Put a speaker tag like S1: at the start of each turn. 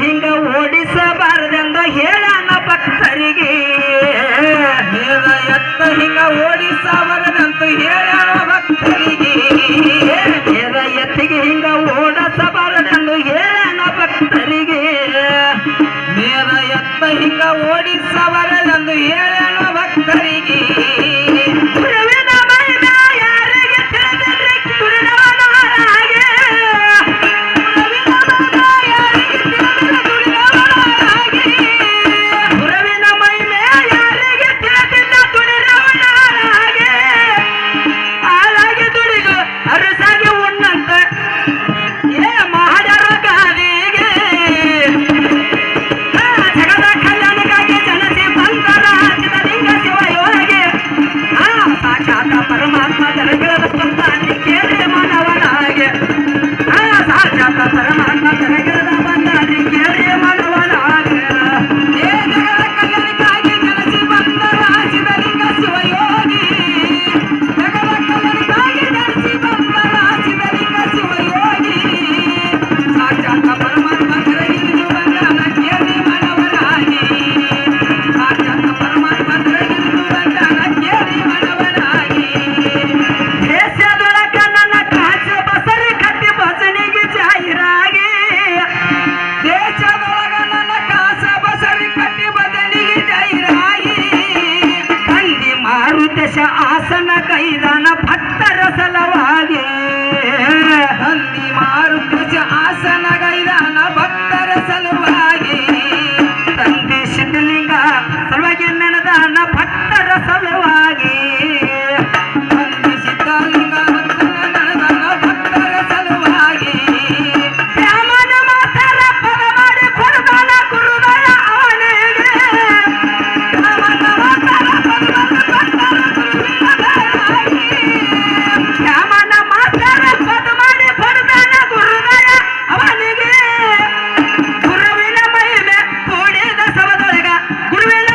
S1: ಹಿಂಗ ಓಡಿಸಬಾರದೆಂದು ಹೇಳನ ಭಕ್ತರಿಗೆ.
S2: ಹೇಳ ಎತ್ತ ಹಿಂಗ ಓಡಿಸಬಾರದಂತೂ ಹೇಳನ ಭಕ್ತರಿಗೆ.
S1: ಹೇಳ ಎತ್ತಿಗೆ ಹಿಂಗ ಓಡಿಸಬಾರದೆಂದು ಹೇಳನ ಭಕ್ತರಿಗೆ.
S2: ಮೇಲ ಎತ್ತ ಹಿಂಗ ಓಡಿಸಬಾರದೆಂದು ಹೇಳನ ಭಕ್ತರಿಗೆ.
S1: Ha ha ha! గురువేల